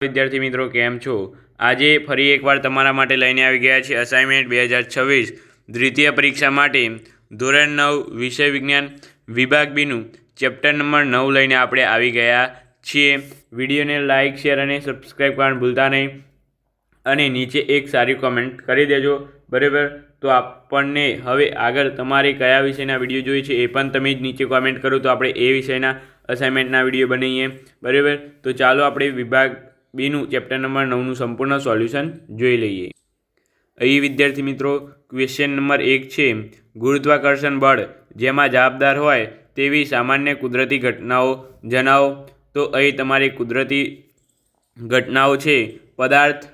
વિદ્યાર્થી મિત્રો, કેમ છો? આજે ફરી એકવાર તમારા માટે લઈને આવી ગયા છે અસાઇનમેન્ટ બે હજાર છવ્વીસ દ્વિતીય પરીક્ષા માટે ધોરણ નવ, વિષય વિજ્ઞાન વિભાગ બીનું ચેપ્ટર નંબર નવ લઈને આપણે આવી ગયા છીએ. વિડીયોને લાઇક શેર અને સબસ્ક્રાઈબ કરવાનું ભૂલતા નહીં અને નીચે એક સારી કોમેન્ટ કરી દેજો. બરાબર? તો આપણને હવે આગળ તમારે કયા વિષયના વીડિયો જોઈએ છે એ પણ તમે જ નીચે કોમેન્ટ કરો તો આપણે એ વિષયના અસાઇનમેન્ટના વીડિયો બનાવીએ. બરાબર? તો ચાલો આપણે વિભાગ બીનું ચેપ્ટર નંબર નવનું સંપૂર્ણ સોલ્યુશન જોઈ લઈએ. અહીં વિદ્યાર્થી મિત્રો ક્વેશ્ચન નંબર એક છે, ગુરુત્વાકર્ષણ બળ જેમાં જવાબદાર હોય તેવી સામાન્ય કુદરતી ઘટનાઓ જણાવો. તો અહીં તમારી કુદરતી ઘટનાઓ છે, પદાર્થ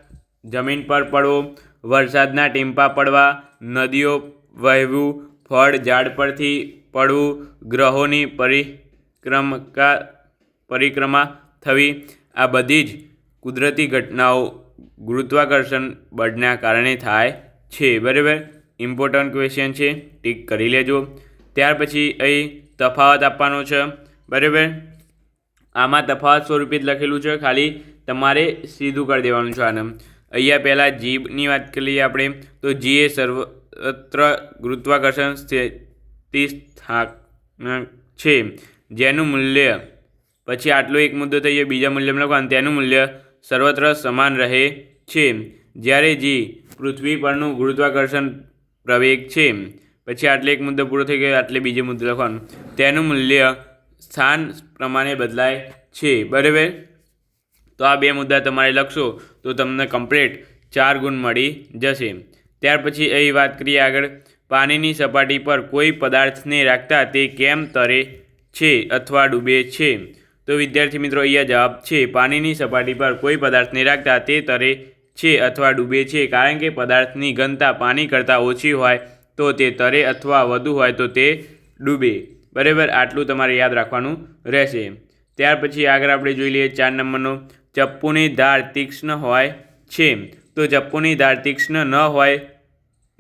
જમીન પર પડવો, વરસાદના ટીમ્પા પડવા, નદીઓ વહેવું, ફળ ઝાડ પરથી પડવું, ગ્રહોની પરિક્રમકા પરિક્રમા થવી, આ બધી જ કુદરતી ઘટનાઓ ગુરુત્વાકર્ષણ બળના કારણે થાય છે. બરાબર? ઇમ્પોર્ટન્ટ ક્વેશ્ચન છે. ટીક કરી લેજો. ત્યાર પછી અહીં તફાવત આપવાનો છે. બરાબર? આમાં તફાવત સ્વરૂપે જ લખેલું છે. ખાલી તમારે સીધું કરી દેવાનું છે આને. અહીંયા પહેલાં જીની વાત કરીએ આપણે, તો જી એ સર્વત્ર ગુરુત્વાકર્ષણ સ્થિતિસ્થાક છે. જેનું મૂલ્ય, પછી આટલો એક મુદ્દો થઈ ગયો, બીજા મૂલ્યમાં લખવાનું તેનું મૂલ્ય સર્વત્ર સમાન રહે છે. જ્યારે જી પૃથ્વી પરનું ગુરુત્વાકર્ષણ પ્રવેગ છે. પછી આટલે એક મુદ્દો પૂરો થઈ ગયો, આટલે બીજો મુદ્દો લખવાનો. તેનું મૂલ્ય સ્થાન પ્રમાણે બદલાય છે. બરાબર? તો આ બે મુદ્દા તમારે લખશો, તો તમને કમ્પ્લીટ ચાર ગુણ મળી જશે. ત્યાર પછી અહીં વાત કરીએ આગળ. પાણીની સપાટી પર કોઈ પદાર્થને રાખતા તે કેમ તરે છે અથવા ડૂબે છે? તો વિદ્યાર્થી મિત્રો, અહીંયા જવાબ છે, પાણીની સપાટી પર કોઈ પદાર્થને રાખતા તે તરે છે અથવા ડૂબે છે. કારણ કે પદાર્થની ઘનતા પાણી કરતાં ઓછી હોય તો તે તરે અથવા વધુ હોય તો તે ડૂબે. બરાબર? આટલું તમારે યાદ રાખવાનું રહેશે. ત્યાર પછી આગળ આપણે જોઈ લઈએ ચાર નંબરનો. ચપ્પુની ધાર તીક્ષ્ણ હોય છે. તો ચપ્પુની ધાર તીક્ષ્ણ ન હોય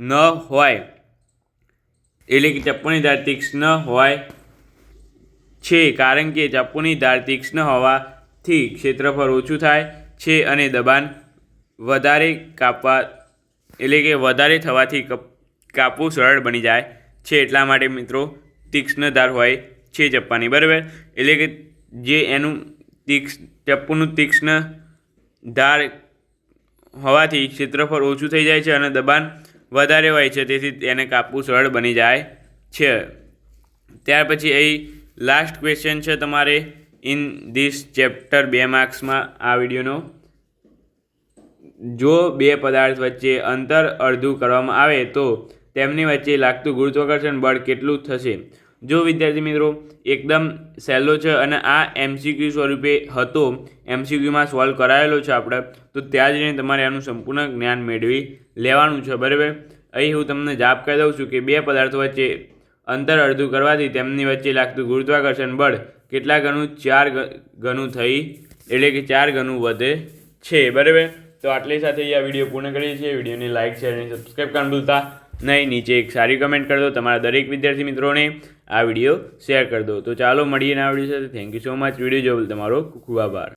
ન હોય. એટલે કે ચપ્પુની ધાર તીક્ષ્ણ હોય છે કારણ કે ચપ્પુની ધાર તીક્ષ્ણ હોવાથી ક્ષેત્રફળ ઓછું થાય છે અને દબાણ વધારે કાપવા એટલે કે વધારે થવાથી કપ, કાપવું સરળ બની જાય છે. એટલા માટે મિત્રો, તીક્ષ્ણ ધાર હોય છે ચપ્પાની બરાબર? એટલે કે જે એનું તીક્ષ્ણ ચપ્પુનું તીક્ષ્ણ ધાર હોવાથી ક્ષેત્રફળ ઓછું થઈ જાય છે અને દબાણ વધારે હોય છે, તેથી તેને કાપવું સરળ બની જાય છે. ત્યાર પછી અહીં લાસ્ટ ક્વેશ્ચન છે તમારે ઇન ધીસ ચેપ્ટર બે માર્ક્સમાં આ વિડીયોનો. જો બે પદાર્થ વચ્ચે અંતર અડધું કરવામાં આવે તો તેમની વચ્ચે લાગતું ગુરુત્વાકર્ષણ બળ કેટલું થશે? જો વિદ્યાર્થી મિત્રો, એકદમ સહેલો છે અને આ એમસીક્યુ સ્વરૂપે હતો એમસીક્યુમાં સોલ્વ કરાયેલો છે આપણે, તો ત્યાં જઈને તમારે આનું સંપૂર્ણ જ્ઞાન મેળવી લેવાનું છે, બરાબર? અહીં હું તમને જાપ કહી દઉં છું કે બે પદાર્થો વચ્ચે અંતર અડધું કરવાથી તેમની વચ્ચે લાગતું ગુરુત્વાકર્ષણ બળ કેટલા ગણું ચાર ગણું થઈ, એટલે કે ચાર ગણું વધે છે, બરાબર? તો આટલી સાથે આ વીડિયો પૂર્ણ કરીએ છીએ. વિડીયોને લાઇક શેર અને સબસ્ક્રાઈબ કરવાનું ભૂલતા નહીં. નીચે એક સારી કમેન્ટ કરી દો, તમારા દરેક વિદ્યાર્થી મિત્રોને આ વીડિયો શેર કરી દો. તો ચાલો મળીએ આ વીડિયો સાથે. Thank you so much video જોવા તમારો ખૂબ આભાર.